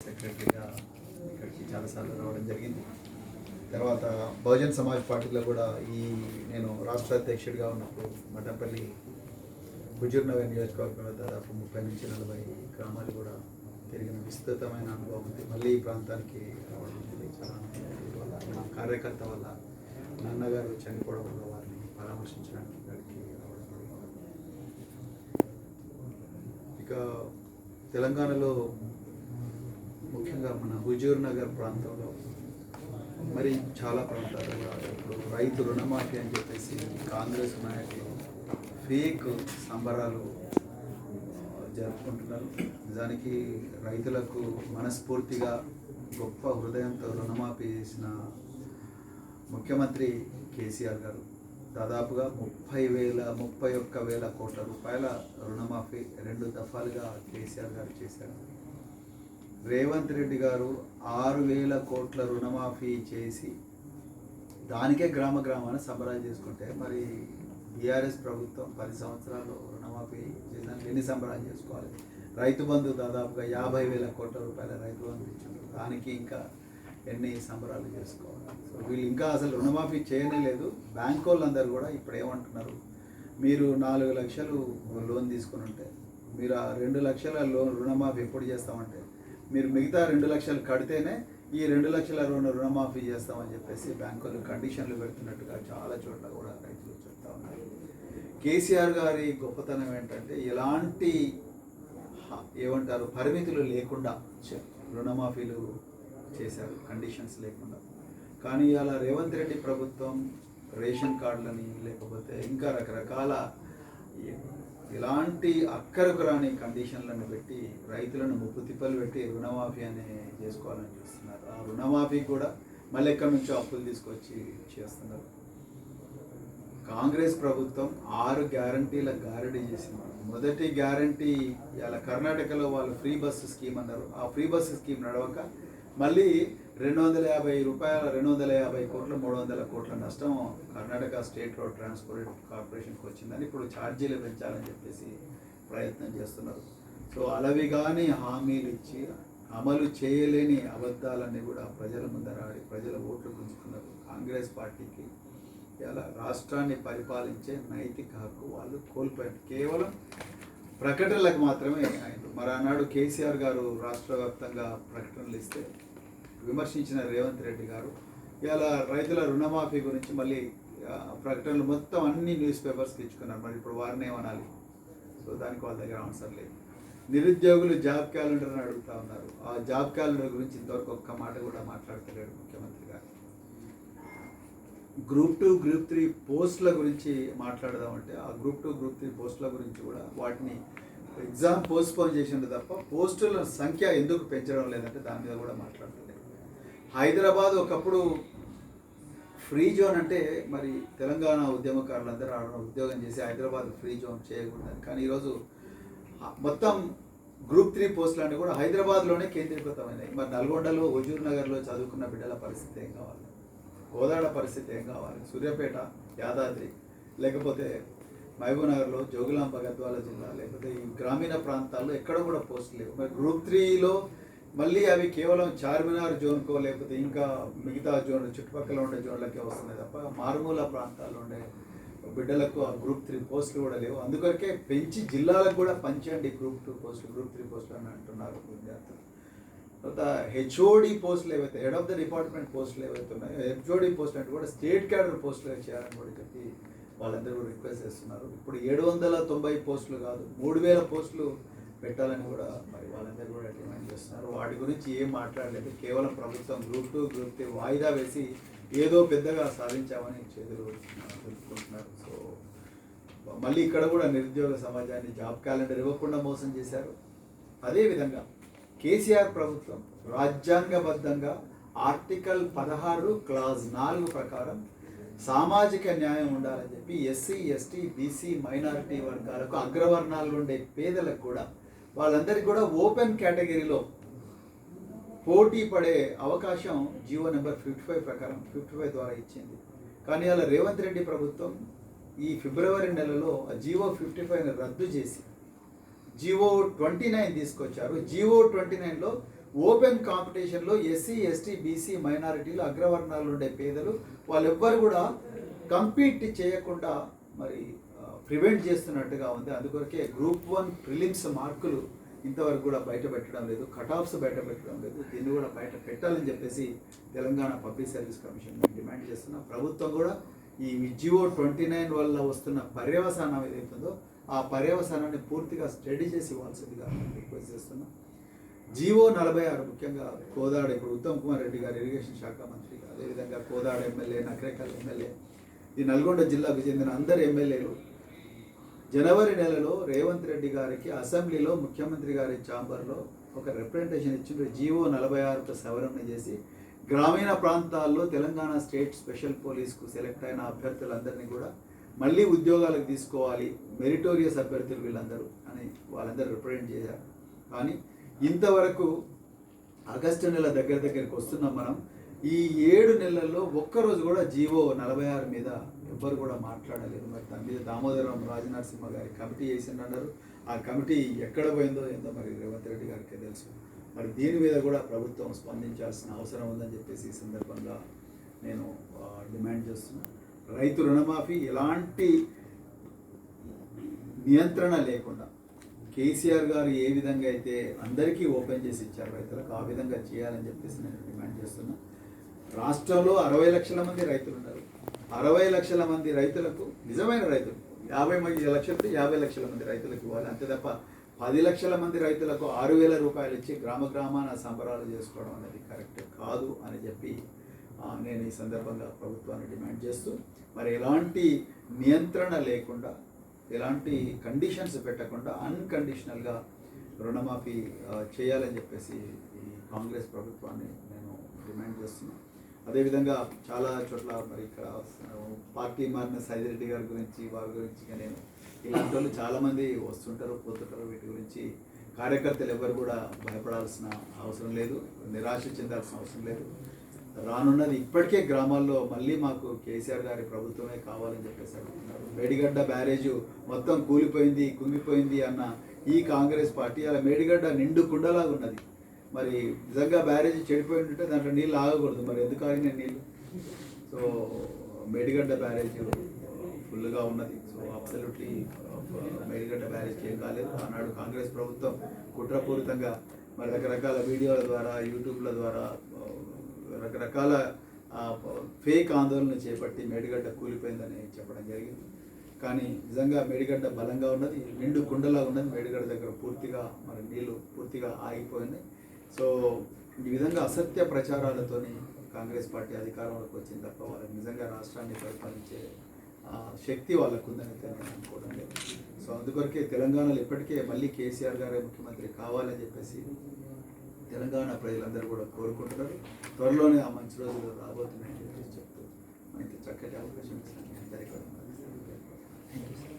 సెక్రటరీగా ఇక్కడికి చాలాసార్లు రావడం జరిగింది. తర్వాత బహుజన్ సమాజ్ పార్టీలో కూడా ఈ నేను రాష్ట్ర అధ్యక్షుడిగా ఉన్నప్పుడు మఠంపల్లి హుజూర్నగర్ నియోజకవర్గంలో దాదాపు ముప్పై నుంచి నలభై గ్రామాలు కూడా తిరిగిన విస్తృతమైన అనుభవం ఉంది. మళ్ళీ ఈ ప్రాంతానికి రావడం చాలా వల్ల నా కార్యకర్త వల్ల నాన్నగారు చనిపోవడం వల్ల వారిని పరామర్శించడానికి ఇక్కడికి రావడం ఇక తెలంగాణలో ముఖ్యంగా మన హుజూర్ నగర్ ప్రాంతంలో మరి చాలా ప్రాంతాలు కూడా ఇప్పుడు రైతు రుణమాఫీ అని చెప్పేసి కాంగ్రెస్ నాయకులు ఫేక్ సంబరాలు జరుపుకుంటున్నారు. నిజానికి రైతులకు మనస్ఫూర్తిగా గొప్ప హృదయంతో రుణమాఫీ చేసిన ముఖ్యమంత్రి కేసీఆర్ గారు దాదాపుగా ముప్పై వేల ముప్పై ఒక్క వేల కోట్ల రూపాయల రుణమాఫీ రెండు దఫాలుగా కేసీఆర్ గారు చేశారు. రేవంత్ రెడ్డి గారు ఆరు వేల కోట్ల రుణమాఫీ చేసి దానికే గ్రామ గ్రామాన సంబరాలు చేసుకుంటే మరి బీఆర్ఎస్ ప్రభుత్వం పది సంవత్సరాలు రుణమాఫీ చేసినాక ఎన్ని సంబరాలు చేసుకోవాలి? రైతు బంధు దాదాపుగా యాభై వేల కోట్ల రూపాయల రైతు బంధు ఇచ్చారు దానికి ఇంకా ఎన్ని సంబరాలు చేసుకోవాలి? సో వీళ్ళు ఇంకా అసలు రుణమాఫీ చేయనే లేదు. బ్యాంక్ వాళ్ళందరూ కూడా ఇప్పుడు ఏమంటున్నారు? మీరు నాలుగు లక్షలు లోన్ తీసుకుని ఉంటే మీరు ఆ రెండు లక్షల లోన్ రుణమాఫీ ఎప్పుడు చేస్తామంటే మీరు మిగతా రెండు లక్షలు కడితేనే ఈ రెండు లక్షల రుణ రుణమాఫీ చేస్తామని చెప్పేసి బ్యాంకులు కండిషన్లు పెడుతున్నట్టుగా చాలా చోట్ల కూడా రైతులు చెప్తా ఉన్నారు. కేసీఆర్ గారి గొప్పతనం ఏంటంటే ఎలాంటి ఏమంటారు పరిమితులు లేకుండా రుణమాఫీలు చేశారు కండిషన్స్ లేకుండా. కానీ అలా రేవంత్ రెడ్డి ప్రభుత్వం రేషన్ కార్డులని లేకపోతే ఇంకా రకరకాల ఇలాంటి అక్కరకు రాని కండిషన్లను పెట్టి రైతులను ముప్పు తిప్పలు పెట్టి రుణమాఫీ అనే చేసుకోవాలని చూస్తున్నారు. ఆ రుణమాఫీ కూడా మళ్ళీ ఎక్కడి నుంచో అప్పులు తీసుకొచ్చి చేస్తున్నారు. కాంగ్రెస్ ప్రభుత్వం ఆరు గ్యారంటీల గ్యారంటీ చేసింది. మొదటి గ్యారంటీ ఇలా కర్ణాటకలో వాళ్ళు ఫ్రీ బస్సు స్కీమ్ అన్నారు. ఆ ఫ్రీ బస్సు స్కీమ్ నడవక మళ్ళీ రెండు వందల యాభై రూపాయల రెండు వందల యాభై కోట్ల మూడు వందల కోట్ల నష్టం కర్ణాటక స్టేట్ రోడ్ ట్రాన్స్పోర్ట్ కార్పొరేషన్కి వచ్చిందని ఇప్పుడు ఛార్జీలు పెంచాలని చెప్పేసి ప్రయత్నం చేస్తున్నారు. సో అలవి కానీ హామీలు ఇచ్చి అమలు చేయలేని అబద్ధాలన్నీ కూడా ప్రజల ముందర ఆడి ప్రజల ఓట్లు పుంజుకున్నారు. కాంగ్రెస్ పార్టీకి ఇలా రాష్ట్రాన్ని పరిపాలించే నైతిక హక్కు వాళ్ళు కోల్పోయారు. కేవలం ప్రకటనలకు మాత్రమే ఆయన. మరి ఆనాడు కేసీఆర్ గారు రాష్ట్ర వ్యాప్తంగా ప్రకటనలు ఇస్తే విమర్శించిన రేవంత్ రెడ్డి గారు. ఇలా రైతుల రుణమాఫీ గురించి మళ్ళీ ప్రకటనలు మొత్తం అన్ని న్యూస్ పేపర్స్కి ఇచ్చుకున్నారు. మరి ఇప్పుడు వారిని ఏమనాలి? సో దానికి వాళ్ళ దగ్గర ఆన్సర్ లేదు. నిరుద్యోగులు జాబ్ క్యాలెండర్ అని అడుగుతా ఉన్నారు. ఆ జాబ్ క్యాలెండర్ గురించి ఇంతవరకు ఒక్క మాట కూడా మాట్లాడతలేడు ముఖ్యమంత్రి గారు. గ్రూప్ టూ గ్రూప్ త్రీ పోస్టుల గురించి మాట్లాడదామంటే ఆ గ్రూప్ టూ గ్రూప్ త్రీ పోస్టుల గురించి కూడా వాటిని ఎగ్జామ్ పోస్ట్పోన్ చేసిండు తప్ప పోస్టుల సంఖ్య ఎందుకు పెంచడం లేదంటే దాని మీద కూడా మాట్లాడలేదు హైదరాబాద్ ఒకప్పుడు ఫ్రీ జోన్ అంటే మరి తెలంగాణ ఉద్యమకారులందరూ ఆడ ఉద్యోగం చేసి హైదరాబాద్ ఫ్రీ జోన్ చేయకూడదని. కానీ ఈరోజు మొత్తం గ్రూప్ త్రీ పోస్టులు అంటే కూడా హైదరాబాద్లోనే కేంద్రీకృతమైనాయి మరి నల్గొండలో హుజూర్ నగర్లో చదువుకున్న బిడ్డల పరిస్థితి ఏం కావాలి? గోదాడ పరిస్థితి ఏం కావాలి? సూర్యాపేట యాదాద్రి లేకపోతే మహబూబ్నగర్లో జోగులాంబ గద్వాల జిల్లా లేకపోతే ఈ గ్రామీణ ప్రాంతాల్లో ఎక్కడ కూడా పోస్టులు లేవు. మరి గ్రూప్ త్రీలో మళ్ళీ అవి కేవలం చార్మినార్ జోన్కో లేకపోతే ఇంకా మిగతా జోన్ చుట్టుపక్కల ఉండే జోన్లకే వస్తున్నాయి తప్ప మారుమూల ప్రాంతాల్లో ఉండే బిడ్డలకు ఆ గ్రూప్ త్రీ పోస్టులు కూడా లేవు. అందుకొరకే పెంచి జిల్లాలకు కూడా పంచండి గ్రూప్ టూ పోస్టులు గ్రూప్ త్రీ పోస్టులు అని అంటున్నారు విద్యార్థులు. తర్వాత హెచ్ఓడి పోస్టులు ఏవైతే హెడ్ ఆఫ్ ద డిపార్ట్మెంట్ పోస్టులు ఏవైతే ఉన్నాయో హెచ్ఓడి పోస్ట్ అంటే కూడా స్టేట్ క్యాడర్ పోస్టులు చేయాలని కూడా చెప్పి వాళ్ళందరూ రిక్వెస్ట్ చేస్తున్నారు. ఇప్పుడు ఏడు వందల తొంభై పోస్టులు కాదు మూడు వేల పోస్టులు పెట్టాలని కూడా మరి వాళ్ళందరూ కూడా డిమాండ్ చేస్తున్నారు. వాటి గురించి ఏం మాట్లాడలేదు. కేవలం ప్రభుత్వం గ్రూప్ టూ గ్రూప్ త్రీ వాయిదా వేసి ఏదో పెద్దగా సాధించామని చేతులు తెలుపుకుంటున్నారు సో మళ్ళీ ఇక్కడ కూడా నిరుద్యోగ సమాజాన్ని జాబ్ క్యాలెండర్ ఇవ్వకుండా మోసం చేశారు. అదేవిధంగా కేసీఆర్ ప్రభుత్వం రాజ్యాంగబద్ధంగా ఆర్టికల్ పదహారు క్లాజ్ నాలుగు ప్రకారం సామాజిక న్యాయం ఉండాలని చెప్పి ఎస్సీ ఎస్టీ బీసీ మైనారిటీ వర్గాలకు అగ్రవర్ణాలు ఉండే పేదలకు కూడా వాళ్ళందరికీ కూడా ఓపెన్ కేటగిరీలో పోటీ పడే అవకాశం జీవో నెంబర్ ఫిఫ్టీ ఫైవ్ ప్రకారం ఫిఫ్టీ ఫైవ్ ద్వారా ఇచ్చింది. కానీ అలా రేవంత్ రెడ్డి ప్రభుత్వం ఈ ఫిబ్రవరి నెలలో జీవో ఫిఫ్టీ ఫైవ్ని రద్దు చేసి జివో ట్వంటీ నైన్ తీసుకొచ్చారు. జీవో ట్వంటీ నైన్లో ఓపెన్ కాంపిటీషన్లో ఎస్సీ ఎస్టీ బీసీ మైనారిటీలు అగ్రవర్ణాలు ఉండే పేదలు వాళ్ళెవ్వరు కూడా కంపీట్ చేయకుండా మరి ప్రివెంట్ చేస్తున్నట్టుగా ఉంది. అందుకొరకే గ్రూప్ వన్ ప్రిలిమ్స్ మార్కులు ఇంతవరకు కూడా బయట పెట్టడం లేదు. కటాఫ్స్ బయట పెట్టడం లేదు. దీన్ని కూడా బయట పెట్టాలని చెప్పేసి Telangana public service commission demand చేస్తున్నా. ప్రభుత్వం కూడా ఈ జియో ట్వంటీ నైన్ వల్ల వస్తున్న పర్యవసానం ఏదైతుందో ఆ పర్యవసానాన్ని పూర్తిగా స్టడీ చేసి ఇవ్వాల్సిందిగా రిక్వెస్ట్ చేస్తున్నాం. జీవో నలభై ఆరు ముఖ్యంగా కోదాడ ఇప్పుడు ఉత్తమ్ కుమార్ రెడ్డి గారు ఇరిగేషన్ శాఖ మంత్రి అదేవిధంగా కోదాడ ఎమ్మెల్యే నకరేకల్ ఎమ్మెల్యే ఈ నల్గొండ జిల్లాకు చెందిన అందరు ఎమ్మెల్యేలు జనవరి నెలలో రేవంత్ రెడ్డి గారికి అసెంబ్లీలో ముఖ్యమంత్రి గారి ఛాంబర్లో ఒక రిప్రజెంటేషన్ ఇచ్చిండ్రు. జీవో నలభై ఆరుకు సవరణ చేసి గ్రామీణ ప్రాంతాల్లో తెలంగాణ స్టేట్ స్పెషల్ పోలీస్కు సెలెక్ట్ అయిన అభ్యర్థులందరినీ కూడా మళ్ళీ ఉద్యోగాలకు తీసుకోవాలి. మెరిటోరియస్ అభ్యర్థులు వీళ్ళందరూ అని వాళ్ళందరూ రిప్రజెంట్ చేశారు. కానీ ఇంతవరకు ఆగస్టు నెల దగ్గర దగ్గరికి వస్తున్నాం మనం. ఈ ఏడు నెలల్లో ఒక్కరోజు కూడా జీవో నలభై ఆరు మీద ఎవ్వరు కూడా మాట్లాడలేదు. మరి దాని మీద దామోదరం రాజనరసింహ గారి కమిటీ వేసిందన్నారు. ఆ కమిటీ ఎక్కడ పోయిందో ఏందో మరి రేవంత్ రెడ్డి గారికి తెలుసు. మరి దీని మీద కూడా ప్రభుత్వం స్పందించాల్సిన అవసరం ఉందని చెప్పేసి ఈ సందర్భంగా నేను డిమాండ్ చేస్తున్నాను రైతు రుణమాఫీ ఎలాంటి నియంత్రణ లేకుండా కేసీఆర్ గారు ఏ విధంగా అయితే అందరికీ ఓపెన్ చేసి ఇచ్చారు రైతులకు ఆ విధంగా చేయాలని చెప్పేసి నేను డిమాండ్ చేస్తున్నా. రాష్ట్రంలో అరవై లక్షల మంది రైతులు ఉన్నారు. అరవై లక్షల మంది రైతులకు నిజమైన రైతులు యాభై మంది లక్షలతో యాభై లక్షల మంది రైతులకు ఇవ్వాలి. అంతే తప్ప పది లక్షల మంది రైతులకు ఆరు వేల రూపాయలు ఇచ్చి గ్రామ గ్రామాన సంబరాలు చేసుకోవడం అనేది కరెక్ట్ కాదు అని చెప్పి నేను ఈ సందర్భంగా ప్రభుత్వాన్ని డిమాండ్ చేస్తూ మరి ఎలాంటి నియంత్రణ లేకుండా ఎలాంటి కండిషన్స్ పెట్టకుండా అన్కండిషనల్గా రుణమాఫీ చేయాలని చెప్పేసి ఈ కాంగ్రెస్ ప్రభుత్వాన్ని నేను డిమాండ్ చేస్తున్నాను. అదేవిధంగా చాలా చోట్ల మరి ఇక్కడ పార్టీ మారిన సైదిరెడ్డి గారి గురించి వారి గురించి నేను ఇలాంటి వాళ్ళు చాలామంది వస్తుంటారు పోతుంటారు. వీటి గురించి కార్యకర్తలు ఎవరు కూడా భయపడాల్సిన అవసరం లేదు. నిరాశ చెందాల్సిన అవసరం లేదు. రానున్నది ఇప్పటికే గ్రామాల్లో మళ్ళీ మాకు కేసీఆర్ గారి ప్రభుత్వమే కావాలని చెప్పేసి అడుగుతున్నారు మేడిగడ్డ బ్యారేజ్ మొత్తం కూలిపోయింది కుంగిపోయింది అన్న ఈ కాంగ్రెస్ పార్టీ అలా మేడిగడ్డ నిండు కుండలాగా ఉన్నది. మరి నిజంగా బ్యారేజ్ చెడిపోయి ఉంటే దాంట్లో నీళ్ళు ఆగకూడదు. మరి ఎందుకు ఆగిన నీళ్ళు? సో మేడిగడ్డ బ్యారేజ్ ఫుల్గా ఉన్నది. సో అబ్సల్యూట్లీ మేడిగడ్డ బ్యారేజ్ ఏం కాలేదు. ఆనాడు కాంగ్రెస్ ప్రభుత్వం కుట్రపూరితంగా మరి రకరకాల వీడియోల ద్వారా యూట్యూబ్ల ద్వారా రకరకాల ఫేక్ ఆందోళన చేపట్టి మేడిగడ్డ కూలిపోయిందని చెప్పడం జరిగింది. కానీ నిజంగా మేడిగడ్డ బలంగా ఉన్నది. నిండు కుండలా ఉన్నది. మేడిగడ్డ దగ్గర పూర్తిగా మరి నీళ్ళు పూర్తిగా ఆగిపోయినాయి. సో ఈ విధంగా అసత్య ప్రచారాలతోని కాంగ్రెస్ పార్టీ అధికారంలోకి వచ్చింది తప్ప వాళ్ళకి నిజంగా రాష్ట్రాన్ని పరిపాలించే శక్తి వాళ్ళకు ఉందని అయితే నేను అనుకోవడం లేదు. సో అందుకొరకే తెలంగాణలో ఇప్పటికే మళ్ళీ కేసీఆర్ గారే ముఖ్యమంత్రి కావాలని చెప్పేసి తెలంగాణ ప్రజలందరూ కూడా కోరుకుంటున్నారు. త్వరలోనే ఆ మంచి రోజులు రాబోతున్నాయని చెప్పేసి చెప్తూ మనకి చక్కటి అవకాశం ఇస్తాను అందరికీ కూడా థ్యాంక్ యూ సార్